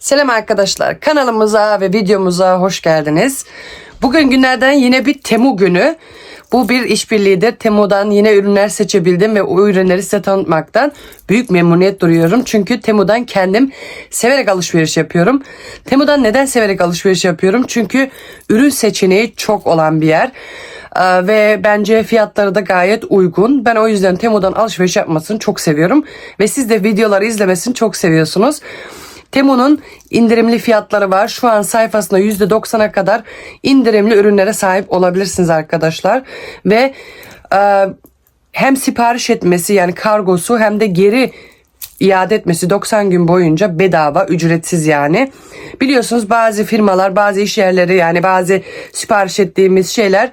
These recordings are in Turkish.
Selam arkadaşlar. Kanalımıza ve videomuza hoş geldiniz. Bugün günlerden yine bir Temu günü. Bu bir işbirliğidir. Temu'dan yine ürünler seçebildim ve o ürünleri size tanıtmaktan büyük memnuniyet duyuyorum. Çünkü Temu'dan kendim severek alışveriş yapıyorum. Temu'dan neden severek alışveriş yapıyorum? Çünkü ürün seçeneği çok olan bir yer. Ee, ve bence fiyatları da gayet uygun. Ben o yüzden Temu'dan alışveriş yapmasını çok seviyorum. Ve siz de videoları izlemesini çok seviyorsunuz. Temu'nun indirimli fiyatları var. Şu an sayfasında %90'a kadar indirimli ürünlere sahip olabilirsiniz arkadaşlar. Ve e, hem sipariş etmesi yani kargosu hem de geri iade etmesi 90 gün boyunca bedava ücretsiz yani. Biliyorsunuz bazı firmalar bazı iş yerleri yani bazı sipariş ettiğimiz şeyler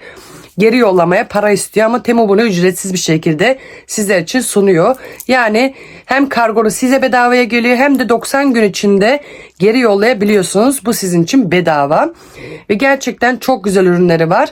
geri yollamaya para istiyor ama Temu bunu ücretsiz bir şekilde sizler için sunuyor. Yani hem kargonu size bedavaya geliyor hem de 90 gün içinde geri yollayabiliyorsunuz. Bu sizin için bedava. Ve gerçekten çok güzel ürünleri var.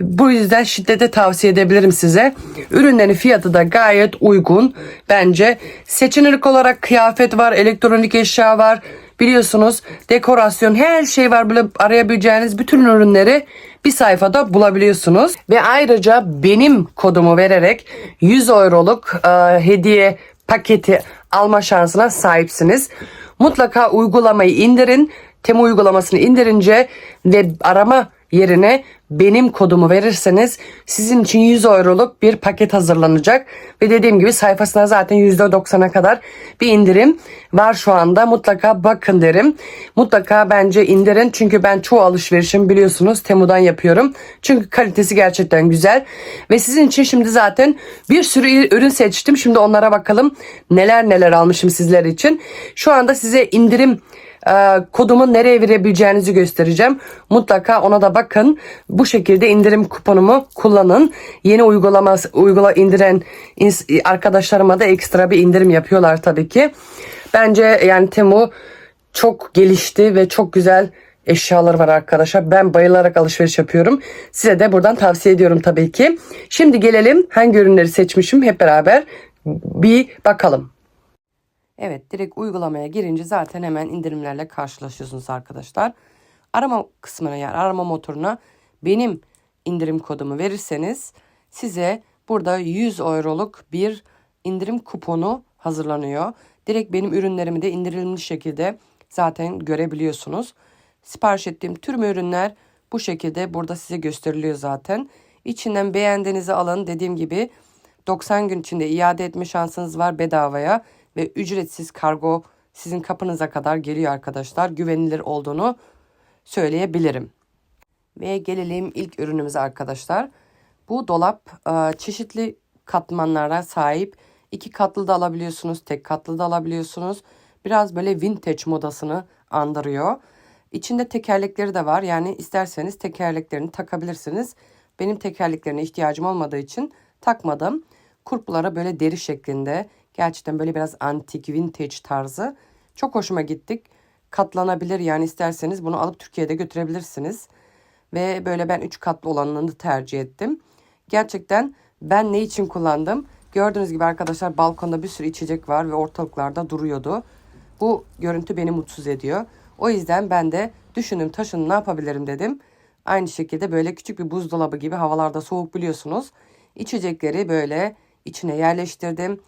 Bu yüzden şiddete tavsiye edebilirim size. Ürünlerin fiyatı da gayet uygun. Bence seçenelik olarak kıyafet var, elektronik eşya var. Biliyorsunuz dekorasyon her şey var. Böyle arayabileceğiniz bütün ürünleri bir sayfada bulabiliyorsunuz. Ve ayrıca benim kodumu vererek 100 euroluk e, hediye paketi alma şansına sahipsiniz. Mutlaka uygulamayı indirin. Temu uygulamasını indirince ve arama yerine benim kodumu verirseniz sizin için 100 euroluk bir paket hazırlanacak. Ve dediğim gibi sayfasına zaten %90'a kadar bir indirim var şu anda. Mutlaka bakın derim. Mutlaka bence indirin. Çünkü ben çoğu alışverişim biliyorsunuz Temu'dan yapıyorum. Çünkü kalitesi gerçekten güzel. Ve sizin için şimdi zaten bir sürü ürün seçtim. Şimdi onlara bakalım neler neler almışım sizler için. Şu anda size indirim e, kodumu nereye verebileceğinizi göstereceğim. Mutlaka ona da bakın. Bu şekilde indirim kuponumu kullanın. Yeni uygulama uygula indiren arkadaşlarıma da ekstra bir indirim yapıyorlar tabii ki. Bence yani Temu çok gelişti ve çok güzel eşyalar var arkadaşlar. Ben bayılarak alışveriş yapıyorum. Size de buradan tavsiye ediyorum tabii ki. Şimdi gelelim hangi ürünleri seçmişim hep beraber bir bakalım. Evet direkt uygulamaya girince zaten hemen indirimlerle karşılaşıyorsunuz arkadaşlar. Arama kısmına yani arama motoruna benim indirim kodumu verirseniz size burada 100 euroluk bir indirim kuponu hazırlanıyor. Direkt benim ürünlerimi de indirimli şekilde zaten görebiliyorsunuz. Sipariş ettiğim tüm ürünler bu şekilde burada size gösteriliyor zaten. İçinden beğendiğinizi alın. Dediğim gibi 90 gün içinde iade etme şansınız var bedavaya ve ücretsiz kargo sizin kapınıza kadar geliyor arkadaşlar. Güvenilir olduğunu söyleyebilirim. Ve gelelim ilk ürünümüze arkadaşlar. Bu dolap e, çeşitli katmanlara sahip. İki katlı da alabiliyorsunuz, tek katlı da alabiliyorsunuz. Biraz böyle vintage modasını andırıyor. İçinde tekerlekleri de var. Yani isterseniz tekerleklerini takabilirsiniz. Benim tekerleklerine ihtiyacım olmadığı için takmadım. Kurplara böyle deri şeklinde. Gerçekten böyle biraz antik, vintage tarzı. Çok hoşuma gittik. Katlanabilir yani isterseniz bunu alıp Türkiye'de götürebilirsiniz. Ve böyle ben 3 katlı olanını tercih ettim. Gerçekten ben ne için kullandım? Gördüğünüz gibi arkadaşlar balkonda bir sürü içecek var ve ortalıklarda duruyordu. Bu görüntü beni mutsuz ediyor. O yüzden ben de düşündüm taşın ne yapabilirim dedim. Aynı şekilde böyle küçük bir buzdolabı gibi havalarda soğuk biliyorsunuz. İçecekleri böyle içine yerleştirdim.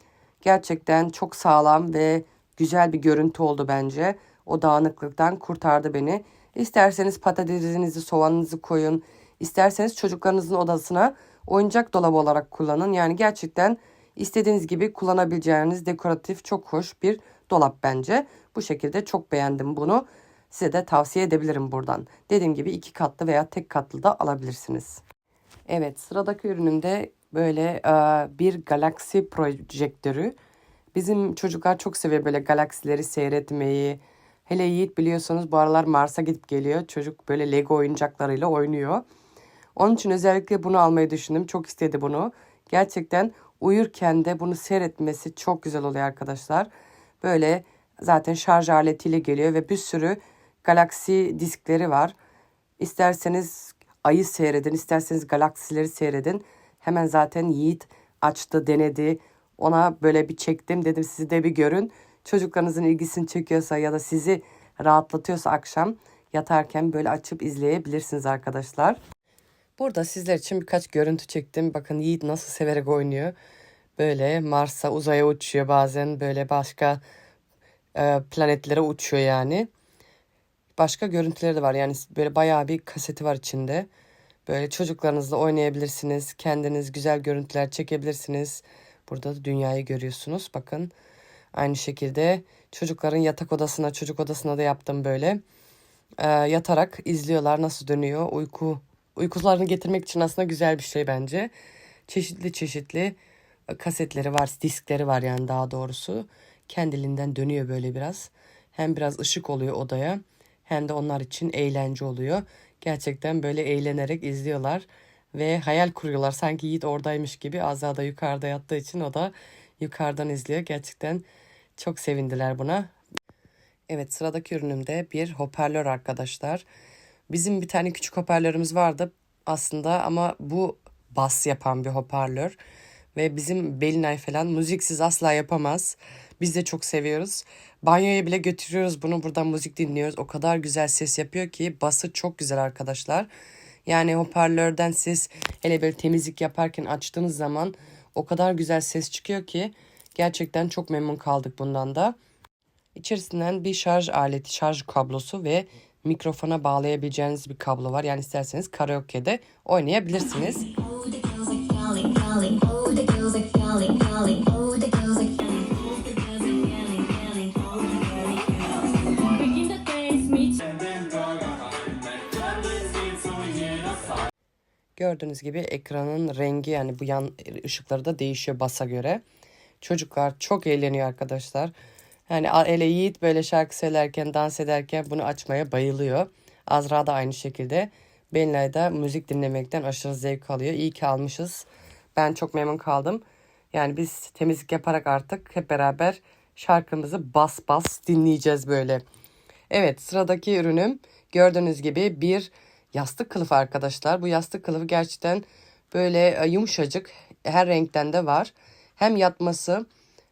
Gerçekten çok sağlam ve güzel bir görüntü oldu bence. O dağınıklıktan kurtardı beni. İsterseniz patatesinizi, soğanınızı koyun. İsterseniz çocuklarınızın odasına oyuncak dolabı olarak kullanın. Yani gerçekten istediğiniz gibi kullanabileceğiniz dekoratif çok hoş bir dolap bence. Bu şekilde çok beğendim bunu. Size de tavsiye edebilirim buradan. Dediğim gibi iki katlı veya tek katlı da alabilirsiniz. Evet sıradaki ürünümde böyle e, bir galaksi projektörü. Bizim çocuklar çok seviyor böyle galaksileri seyretmeyi. Hele Yiğit biliyorsunuz bu aralar Mars'a gidip geliyor. Çocuk böyle Lego oyuncaklarıyla oynuyor. Onun için özellikle bunu almayı düşündüm. Çok istedi bunu. Gerçekten uyurken de bunu seyretmesi çok güzel oluyor arkadaşlar. Böyle zaten şarj aletiyle geliyor ve bir sürü galaksi diskleri var. İsterseniz ayı seyredin, isterseniz galaksileri seyredin. Hemen zaten Yiğit açtı, denedi. Ona böyle bir çektim dedim sizi de bir görün. Çocuklarınızın ilgisini çekiyorsa ya da sizi rahatlatıyorsa akşam yatarken böyle açıp izleyebilirsiniz arkadaşlar. Burada sizler için birkaç görüntü çektim. Bakın Yiğit nasıl severek oynuyor. Böyle Mars'a uzaya uçuyor bazen böyle başka e, planetlere uçuyor yani. Başka görüntüleri de var yani böyle bayağı bir kaseti var içinde. Böyle çocuklarınızla oynayabilirsiniz. Kendiniz güzel görüntüler çekebilirsiniz. Burada da dünyayı görüyorsunuz. Bakın aynı şekilde çocukların yatak odasına, çocuk odasına da yaptım böyle. Ee, yatarak izliyorlar nasıl dönüyor. Uyku uykularını getirmek için aslında güzel bir şey bence. Çeşitli çeşitli kasetleri var, diskleri var yani daha doğrusu. Kendiliğinden dönüyor böyle biraz. Hem biraz ışık oluyor odaya hem de onlar için eğlence oluyor. Gerçekten böyle eğlenerek izliyorlar ve hayal kuruyorlar. Sanki Yiğit oradaymış gibi Azra da yukarıda yattığı için o da yukarıdan izliyor. Gerçekten çok sevindiler buna. Evet sıradaki ürünümde bir hoparlör arkadaşlar. Bizim bir tane küçük hoparlörümüz vardı aslında ama bu bas yapan bir hoparlör. Ve bizim Belinay falan müziksiz asla yapamaz. Biz de çok seviyoruz. Banyoya bile götürüyoruz bunu buradan müzik dinliyoruz. O kadar güzel ses yapıyor ki bası çok güzel arkadaşlar. Yani hoparlörden ses hele böyle temizlik yaparken açtığınız zaman o kadar güzel ses çıkıyor ki gerçekten çok memnun kaldık bundan da. İçerisinden bir şarj aleti, şarj kablosu ve mikrofona bağlayabileceğiniz bir kablo var. Yani isterseniz karaoke'de oynayabilirsiniz. Gördüğünüz gibi ekranın rengi yani bu yan ışıkları da değişiyor basa göre. Çocuklar çok eğleniyor arkadaşlar. Yani ele Yiğit böyle şarkı söylerken, dans ederken bunu açmaya bayılıyor. Azra da aynı şekilde. Benlay da müzik dinlemekten aşırı zevk alıyor. İyi ki almışız. Ben çok memnun kaldım. Yani biz temizlik yaparak artık hep beraber şarkımızı bas bas dinleyeceğiz böyle. Evet sıradaki ürünüm gördüğünüz gibi bir yastık kılıfı arkadaşlar. Bu yastık kılıfı gerçekten böyle e, yumuşacık her renkten de var. Hem yatması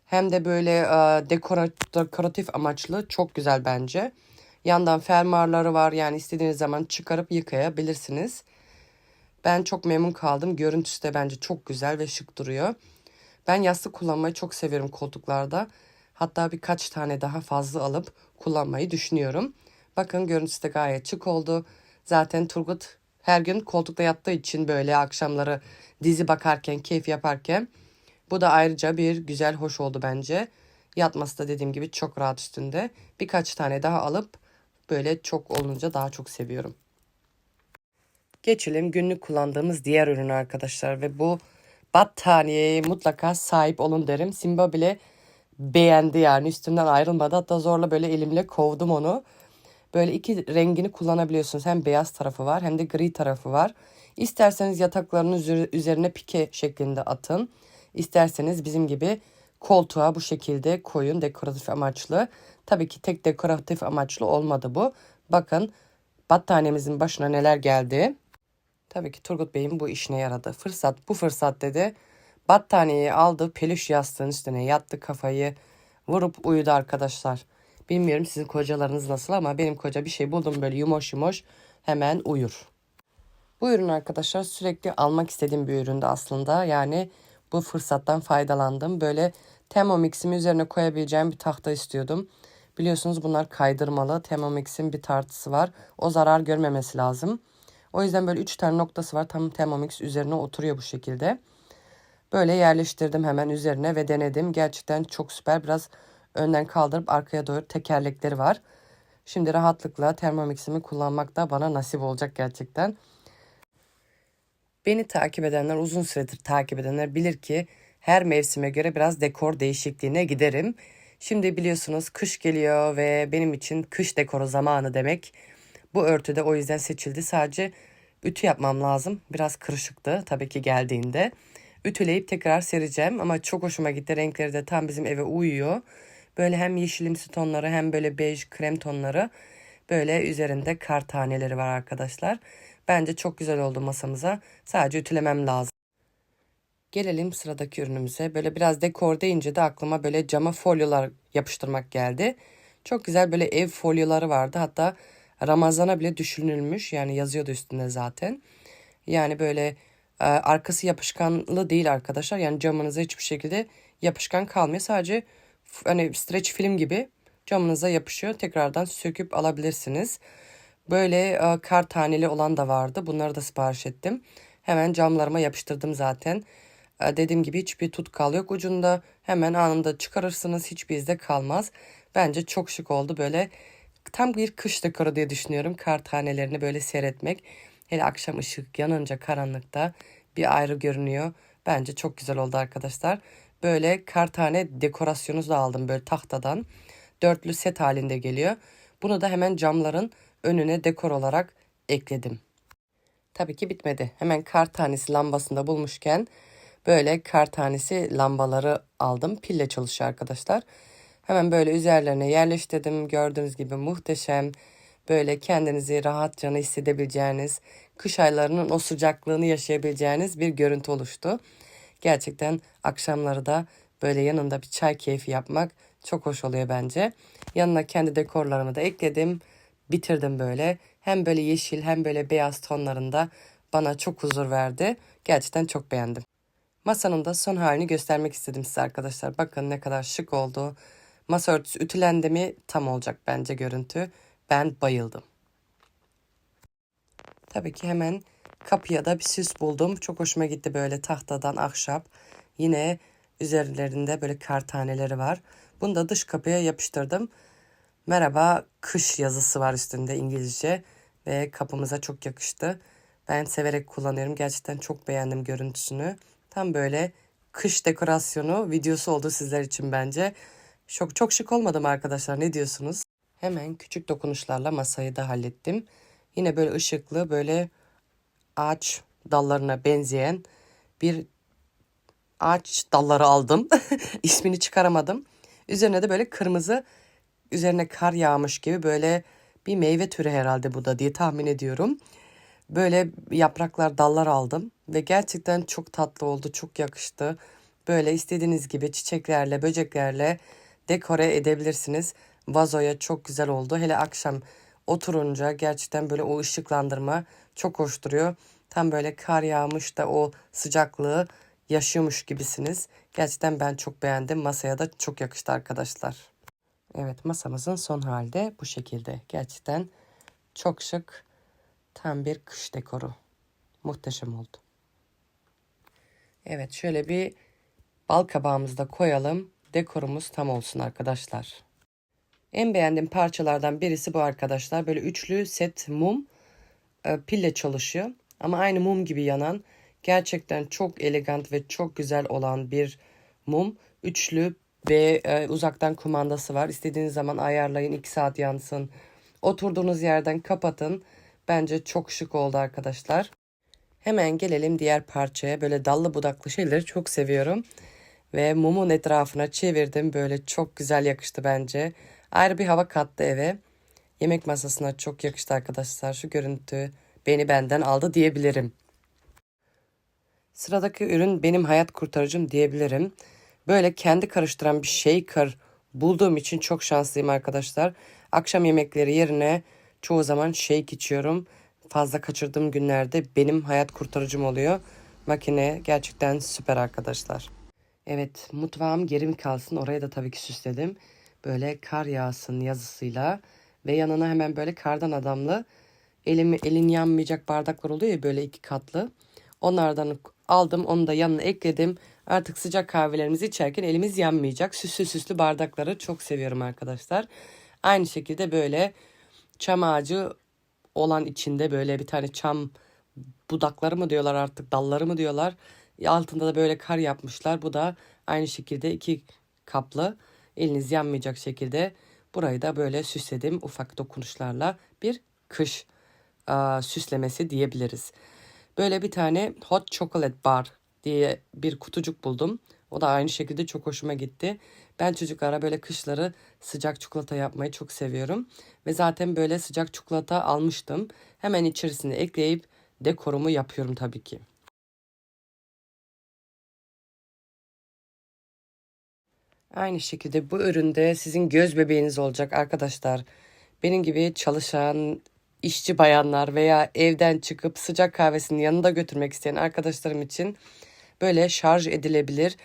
hem de böyle e, dekora- dekoratif amaçlı çok güzel bence. Yandan fermuarları var yani istediğiniz zaman çıkarıp yıkayabilirsiniz. Ben çok memnun kaldım. Görüntüsü de bence çok güzel ve şık duruyor. Ben yastık kullanmayı çok seviyorum koltuklarda. Hatta birkaç tane daha fazla alıp kullanmayı düşünüyorum. Bakın görüntüsü de gayet şık oldu. Zaten Turgut her gün koltukta yattığı için böyle akşamları dizi bakarken, keyif yaparken bu da ayrıca bir güzel, hoş oldu bence. Yatması da dediğim gibi çok rahat üstünde. Birkaç tane daha alıp böyle çok olunca daha çok seviyorum. Geçelim günlük kullandığımız diğer ürün arkadaşlar ve bu battaniyeye mutlaka sahip olun derim. Simba bile beğendi yani üstünden ayrılmadı. Hatta zorla böyle elimle kovdum onu. Böyle iki rengini kullanabiliyorsunuz. Hem beyaz tarafı var hem de gri tarafı var. İsterseniz yataklarının üzeri- üzerine pike şeklinde atın. İsterseniz bizim gibi koltuğa bu şekilde koyun dekoratif amaçlı. Tabii ki tek dekoratif amaçlı olmadı bu. Bakın battaniyemizin başına neler geldi. Tabii ki Turgut Bey'in bu işine yaradı. Fırsat bu fırsat dedi. Battaniyeyi aldı peluş yastığın üstüne yattı kafayı vurup uyudu arkadaşlar. Bilmiyorum sizin kocalarınız nasıl ama benim koca bir şey buldum böyle yumuş yumuş hemen uyur. Bu ürün arkadaşlar sürekli almak istediğim bir üründü aslında. Yani bu fırsattan faydalandım. Böyle Thermomix'imi üzerine koyabileceğim bir tahta istiyordum. Biliyorsunuz bunlar kaydırmalı. Thermomix'in bir tartısı var. O zarar görmemesi lazım. O yüzden böyle 3 tane noktası var. Tam Thermomix üzerine oturuyor bu şekilde. Böyle yerleştirdim hemen üzerine ve denedim. Gerçekten çok süper. Biraz önden kaldırıp arkaya doğru tekerlekleri var. Şimdi rahatlıkla Thermomix'imi kullanmak da bana nasip olacak gerçekten. Beni takip edenler, uzun süredir takip edenler bilir ki her mevsime göre biraz dekor değişikliğine giderim. Şimdi biliyorsunuz kış geliyor ve benim için kış dekoru zamanı demek. Bu örtü de o yüzden seçildi. Sadece ütü yapmam lazım. Biraz kırışıktı tabii ki geldiğinde. Ütüleyip tekrar sereceğim ama çok hoşuma gitti. Renkleri de tam bizim eve uyuyor. Böyle hem yeşilimsi tonları hem böyle bej krem tonları. Böyle üzerinde kar taneleri var arkadaşlar. Bence çok güzel oldu masamıza. Sadece ütülemem lazım. Gelelim sıradaki ürünümüze. Böyle biraz dekor deyince de aklıma böyle cama folyolar yapıştırmak geldi. Çok güzel böyle ev folyoları vardı. Hatta Ramazan'a bile düşünülmüş. Yani yazıyordu üstünde zaten. Yani böyle e, arkası yapışkanlı değil arkadaşlar. Yani camınıza hiçbir şekilde yapışkan kalmıyor. Sadece hani streç film gibi camınıza yapışıyor. Tekrardan söküp alabilirsiniz. Böyle e, kar taneli olan da vardı. Bunları da sipariş ettim. Hemen camlarıma yapıştırdım zaten. E, dediğim gibi hiçbir tutkal yok ucunda. Hemen anında çıkarırsınız. Hiçbir izde kalmaz. Bence çok şık oldu. Böyle tam bir kış dekoru diye düşünüyorum. Kar tanelerini böyle seyretmek. Hele akşam ışık yanınca karanlıkta bir ayrı görünüyor. Bence çok güzel oldu arkadaşlar. Böyle kar tane dekorasyonu da aldım böyle tahtadan. Dörtlü set halinde geliyor. Bunu da hemen camların önüne dekor olarak ekledim. Tabii ki bitmedi. Hemen kar tanesi lambasında bulmuşken böyle kar tanesi lambaları aldım. Pille çalışıyor arkadaşlar. Hemen böyle üzerlerine yerleştirdim. Gördüğünüz gibi muhteşem. Böyle kendinizi rahatça hissedebileceğiniz, kış aylarının o sıcaklığını yaşayabileceğiniz bir görüntü oluştu. Gerçekten akşamları da böyle yanında bir çay keyfi yapmak çok hoş oluyor bence. Yanına kendi dekorlarımı da ekledim. Bitirdim böyle. Hem böyle yeşil hem böyle beyaz tonlarında bana çok huzur verdi. Gerçekten çok beğendim. Masanın da son halini göstermek istedim size arkadaşlar. Bakın ne kadar şık oldu. Masa örtüsü ütülendi mi tam olacak bence görüntü. Ben bayıldım. Tabii ki hemen kapıya da bir süs buldum. Çok hoşuma gitti böyle tahtadan ahşap. Yine üzerlerinde böyle kar taneleri var. Bunu da dış kapıya yapıştırdım. Merhaba kış yazısı var üstünde İngilizce ve kapımıza çok yakıştı. Ben severek kullanıyorum. Gerçekten çok beğendim görüntüsünü. Tam böyle kış dekorasyonu videosu oldu sizler için bence. Çok çok şık olmadı mı arkadaşlar? Ne diyorsunuz? Hemen küçük dokunuşlarla masayı da hallettim. Yine böyle ışıklı böyle ağaç dallarına benzeyen bir ağaç dalları aldım. İsmini çıkaramadım. Üzerine de böyle kırmızı üzerine kar yağmış gibi böyle bir meyve türü herhalde bu da diye tahmin ediyorum. Böyle yapraklar dallar aldım ve gerçekten çok tatlı oldu, çok yakıştı. Böyle istediğiniz gibi çiçeklerle, böceklerle dekore edebilirsiniz. Vazoya çok güzel oldu. Hele akşam oturunca gerçekten böyle o ışıklandırma çok hoş duruyor. Tam böyle kar yağmış da o sıcaklığı yaşıyormuş gibisiniz. Gerçekten ben çok beğendim. Masaya da çok yakıştı arkadaşlar. Evet masamızın son halde bu şekilde. Gerçekten çok şık. Tam bir kış dekoru. Muhteşem oldu. Evet şöyle bir bal kabağımızı da koyalım. Dekorumuz tam olsun arkadaşlar. En beğendiğim parçalardan birisi bu arkadaşlar. Böyle üçlü set mum e, pille çalışıyor. Ama aynı mum gibi yanan gerçekten çok elegant ve çok güzel olan bir mum. Üçlü ve e, uzaktan kumandası var. İstediğiniz zaman ayarlayın 2 saat yansın. Oturduğunuz yerden kapatın. Bence çok şık oldu arkadaşlar. Hemen gelelim diğer parçaya. Böyle dallı budaklı şeyleri çok seviyorum. Ve mumun etrafına çevirdim. Böyle çok güzel yakıştı bence. Ayrı bir hava kattı eve. Yemek masasına çok yakıştı arkadaşlar. Şu görüntü beni benden aldı diyebilirim. Sıradaki ürün benim hayat kurtarıcım diyebilirim. Böyle kendi karıştıran bir shaker bulduğum için çok şanslıyım arkadaşlar. Akşam yemekleri yerine çoğu zaman shake içiyorum. Fazla kaçırdığım günlerde benim hayat kurtarıcım oluyor. Makine gerçekten süper arkadaşlar. Evet mutfağım geri mi kalsın oraya da tabii ki süsledim. Böyle kar yağsın yazısıyla ve yanına hemen böyle kardan adamlı elimi elin yanmayacak bardaklar oluyor ya böyle iki katlı. Onlardan aldım onu da yanına ekledim. Artık sıcak kahvelerimizi içerken elimiz yanmayacak. Süslü süslü bardakları çok seviyorum arkadaşlar. Aynı şekilde böyle çam ağacı olan içinde böyle bir tane çam budakları mı diyorlar artık dalları mı diyorlar. Altında da böyle kar yapmışlar. Bu da aynı şekilde iki kaplı eliniz yanmayacak şekilde burayı da böyle süsledim ufak dokunuşlarla bir kış aa, süslemesi diyebiliriz. Böyle bir tane hot chocolate bar diye bir kutucuk buldum. O da aynı şekilde çok hoşuma gitti. Ben çocuklara böyle kışları sıcak çikolata yapmayı çok seviyorum. Ve zaten böyle sıcak çikolata almıştım. Hemen içerisine ekleyip dekorumu yapıyorum tabii ki. Aynı şekilde bu üründe sizin göz bebeğiniz olacak arkadaşlar. Benim gibi çalışan işçi bayanlar veya evden çıkıp sıcak kahvesini yanında götürmek isteyen arkadaşlarım için böyle şarj edilebilir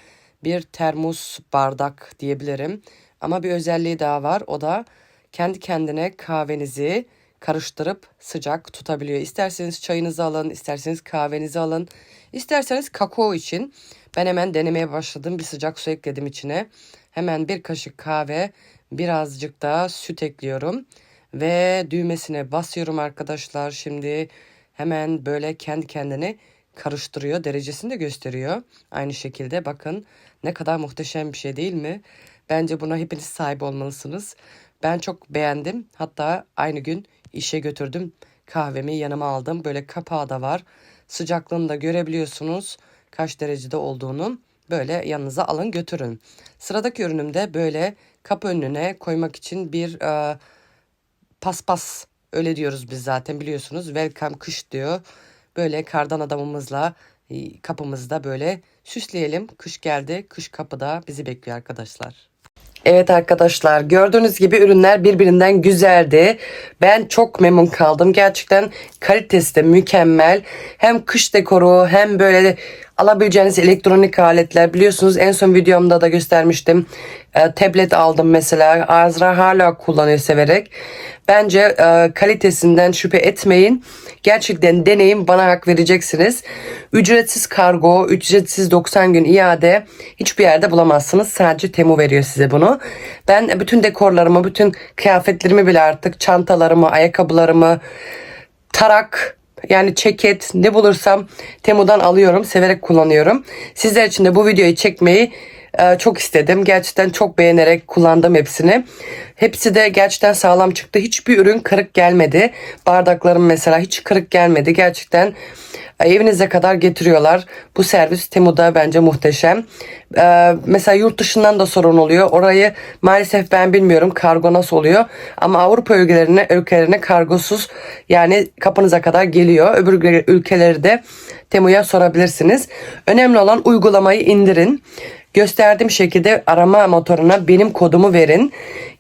bir termos bardak diyebilirim. Ama bir özelliği daha var. O da kendi kendine kahvenizi karıştırıp sıcak tutabiliyor. İsterseniz çayınızı alın, isterseniz kahvenizi alın, isterseniz kakao için. Ben hemen denemeye başladım. Bir sıcak su ekledim içine. Hemen bir kaşık kahve, birazcık da süt ekliyorum. Ve düğmesine basıyorum arkadaşlar. Şimdi hemen böyle kendi kendine karıştırıyor. Derecesini de gösteriyor. Aynı şekilde bakın ne kadar muhteşem bir şey değil mi? Bence buna hepiniz sahip olmalısınız. Ben çok beğendim. Hatta aynı gün işe götürdüm. Kahvemi yanıma aldım. Böyle kapağı da var. Sıcaklığını da görebiliyorsunuz. Kaç derecede olduğunu. Böyle yanınıza alın götürün. Sıradaki ürünümde böyle kapı önüne koymak için bir e, paspas öyle diyoruz biz zaten biliyorsunuz. Welcome kış diyor. Böyle kardan adamımızla e, kapımızda böyle süsleyelim. Kış geldi. Kış kapıda bizi bekliyor arkadaşlar. Evet arkadaşlar gördüğünüz gibi ürünler birbirinden güzeldi. Ben çok memnun kaldım. Gerçekten kalitesi de mükemmel. Hem kış dekoru hem böyle alabileceğiniz elektronik aletler. Biliyorsunuz en son videomda da göstermiştim. E, tablet aldım mesela. Azra hala kullanıyor severek. Bence e, kalitesinden şüphe etmeyin. Gerçekten deneyin bana hak vereceksiniz. Ücretsiz kargo, ücretsiz 90 gün iade hiçbir yerde bulamazsınız. Sadece Temu veriyor size bunu. Ben bütün dekorlarımı, bütün kıyafetlerimi bile artık çantalarımı, ayakkabılarımı, tarak yani ceket ne bulursam Temu'dan alıyorum. Severek kullanıyorum. Sizler için de bu videoyu çekmeyi e, çok istedim. Gerçekten çok beğenerek kullandım hepsini. Hepsi de gerçekten sağlam çıktı. Hiçbir ürün kırık gelmedi. Bardaklarım mesela hiç kırık gelmedi. Gerçekten e, evinize kadar getiriyorlar. Bu servis Temu'da bence muhteşem. E, mesela yurt dışından da sorun oluyor. Orayı maalesef ben bilmiyorum kargo nasıl oluyor. Ama Avrupa ülkelerine, ülkelerine kargosuz yani kapınıza kadar geliyor. Öbür ülkeleri de Temu'ya sorabilirsiniz. Önemli olan uygulamayı indirin. Gösterdiğim şekilde arama motoruna benim kodumu verin.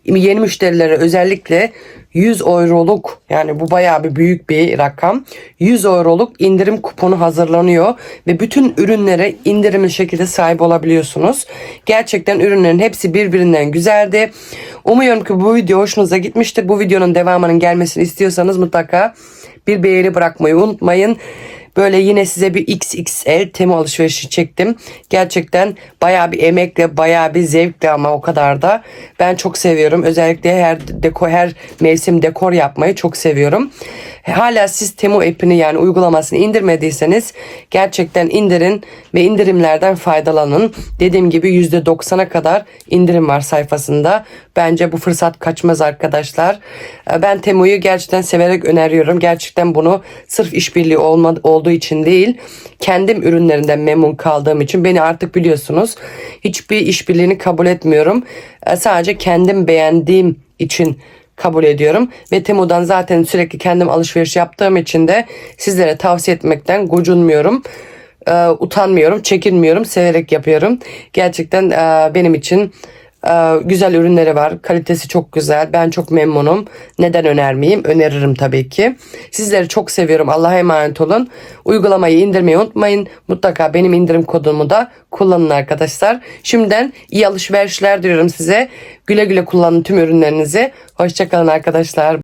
Yeni müşterilere özellikle 100 euroluk yani bu bayağı bir büyük bir rakam. 100 euroluk indirim kuponu hazırlanıyor ve bütün ürünlere indirimli şekilde sahip olabiliyorsunuz. Gerçekten ürünlerin hepsi birbirinden güzeldi. Umuyorum ki bu video hoşunuza gitmiştir. Bu videonun devamının gelmesini istiyorsanız mutlaka bir beğeni bırakmayı unutmayın. Böyle yine size bir XXL temu alışverişi çektim. Gerçekten bayağı bir emekle, bayağı bir zevkle ama o kadar da. Ben çok seviyorum. Özellikle her dekor, her mevsim dekor yapmayı çok seviyorum. Hala siz Temu app'ini yani uygulamasını indirmediyseniz gerçekten indirin ve indirimlerden faydalanın. Dediğim gibi %90'a kadar indirim var sayfasında. Bence bu fırsat kaçmaz arkadaşlar. Ben Temu'yu gerçekten severek öneriyorum. Gerçekten bunu sırf işbirliği olmadı, olduğu için değil, kendim ürünlerinden memnun kaldığım için beni artık biliyorsunuz. Hiçbir işbirliğini kabul etmiyorum. E, Sadece kendim beğendiğim için kabul ediyorum. Ve Temu'dan zaten sürekli kendim alışveriş yaptığım için de sizlere tavsiye etmekten gocunmuyorum. Ee, utanmıyorum, çekinmiyorum, severek yapıyorum. Gerçekten e, benim için e, güzel ürünleri var. Kalitesi çok güzel. Ben çok memnunum. Neden önermeyeyim? Öneririm tabii ki. Sizleri çok seviyorum. Allah'a emanet olun. Uygulamayı indirmeyi unutmayın. Mutlaka benim indirim kodumu da kullanın arkadaşlar. Şimdiden iyi alışverişler diliyorum size. Güle güle kullanın tüm ürünlerinizi. Hoşçakalın arkadaşlar.